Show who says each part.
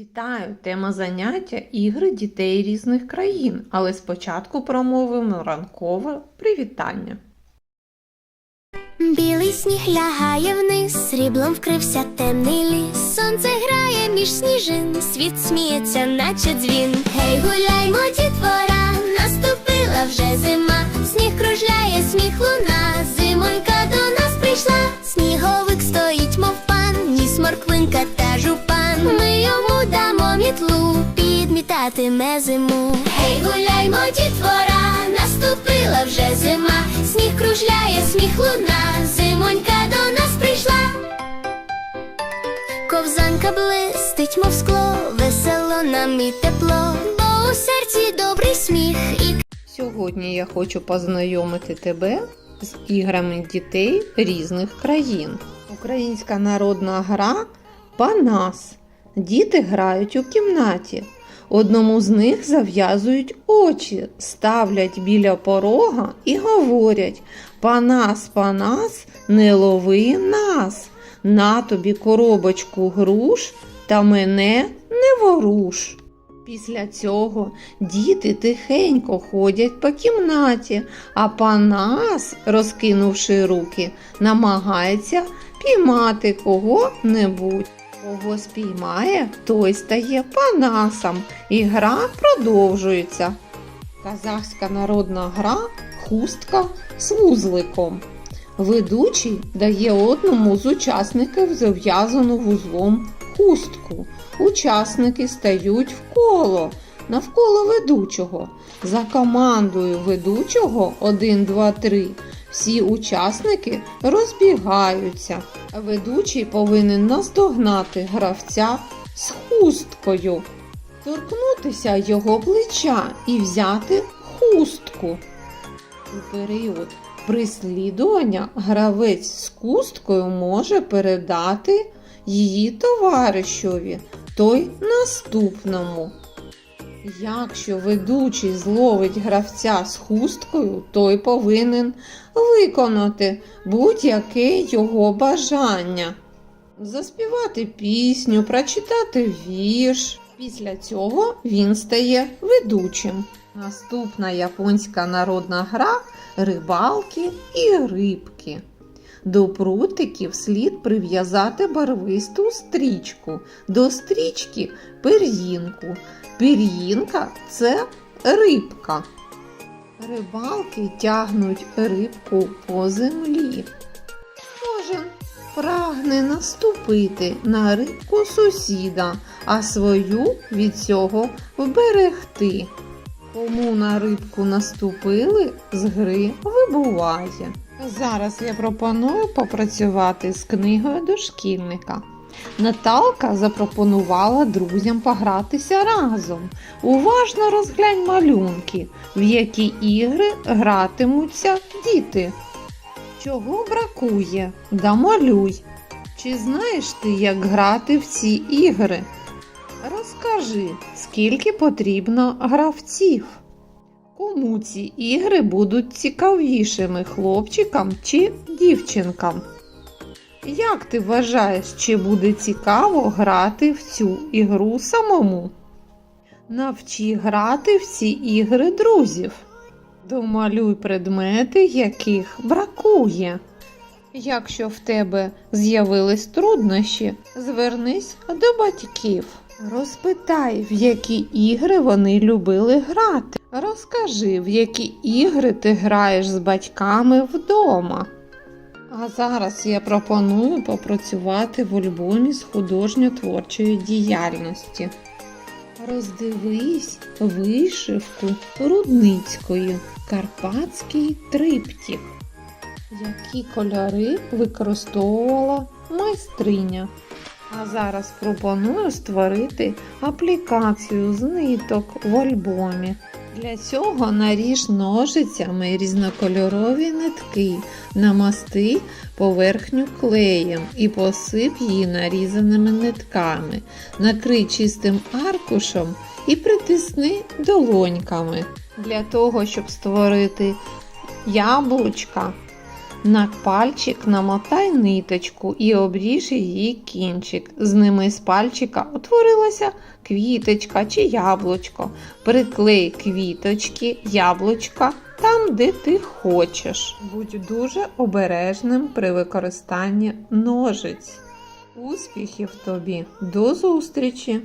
Speaker 1: Вітаю! Тема заняття ігри дітей різних країн. Але спочатку промовимо ранкове привітання.
Speaker 2: Білий сніг лягає вниз, сріблом вкрився темний ліс. Сонце грає між сніжин, світ сміється, наче дзвін. Гей, гуляймо, дітвора, наступила вже зима. Дамо підмітатиме зиму. Гей, гуляймо, дітвора, наступила вже зима. Сніг кружляє, сміх луна, зимонька до нас прийшла. Ковзанка блистить, мов скло, весело нам і тепло, бо у серці добрий сміх і
Speaker 1: Сьогодні я хочу познайомити тебе з іграми дітей різних країн. Українська народна гра Панас. Діти грають у кімнаті. Одному з них зав'язують очі, ставлять біля порога і говорять: Панас, панас, не лови нас, на тобі коробочку груш та мене не воруш. Після цього діти тихенько ходять по кімнаті, а Панас, розкинувши руки, намагається піймати кого-небудь. Кого спіймає, той стає панасом, і гра продовжується. Казахська народна гра хустка з вузликом. Ведучий дає одному з учасників зав'язану вузлом хустку. Учасники стають в коло навколо ведучого. За командою ведучого 1, 2, 3 всі учасники розбігаються. Ведучий повинен наздогнати гравця з хусткою, торкнутися його плеча і взяти хустку. У період прислідування гравець з кусткою може передати її товаришові, той наступному. Якщо ведучий зловить гравця з хусткою, той повинен виконати будь-яке його бажання. Заспівати пісню, прочитати вірш. Після цього він стає ведучим. Наступна японська народна гра рибалки і рибки. До прутиків слід прив'язати барвисту стрічку, до стрічки пир'їнку. Пір'їнка це рибка. Рибалки тягнуть рибку по землі. Кожен прагне наступити на рибку сусіда, а свою від цього вберегти. Кому на рибку наступили, з гри вибуває. Зараз я пропоную попрацювати з книгою дошкільника. Наталка запропонувала друзям погратися разом. Уважно розглянь малюнки, в які ігри гратимуться діти. Чого бракує? Домалюй. Чи знаєш ти, як грати в ці ігри? Розкажи, скільки потрібно гравців. Кому ці ігри будуть цікавішими хлопчикам чи дівчинкам? Як ти вважаєш, чи буде цікаво грати в цю ігру самому? Навчи грати в ці ігри друзів. Домалюй предмети, яких бракує. Якщо в тебе з'явились труднощі, звернись до батьків. Розпитай, в які ігри вони любили грати. Розкажи, в які ігри ти граєш з батьками вдома. А зараз я пропоную попрацювати в альбомі з художньо-творчої діяльності. Роздивись вишивку Рудницької Карпатський триптіх. Які кольори використовувала майстриня. А зараз пропоную створити аплікацію з ниток в альбомі. Для цього наріж ножицями різнокольорові нитки, намасти поверхню клеєм і посип її нарізаними нитками. Накрий чистим аркушем і притисни долоньками. Для того, щоб створити яблучка, На пальчик намотай ниточку і обріж її кінчик. З ними з пальчика утворилася квіточка чи яблучко. Приклей квіточки, яблучка там, де ти хочеш. Будь дуже обережним при використанні ножиць. Успіхів тобі! До зустрічі!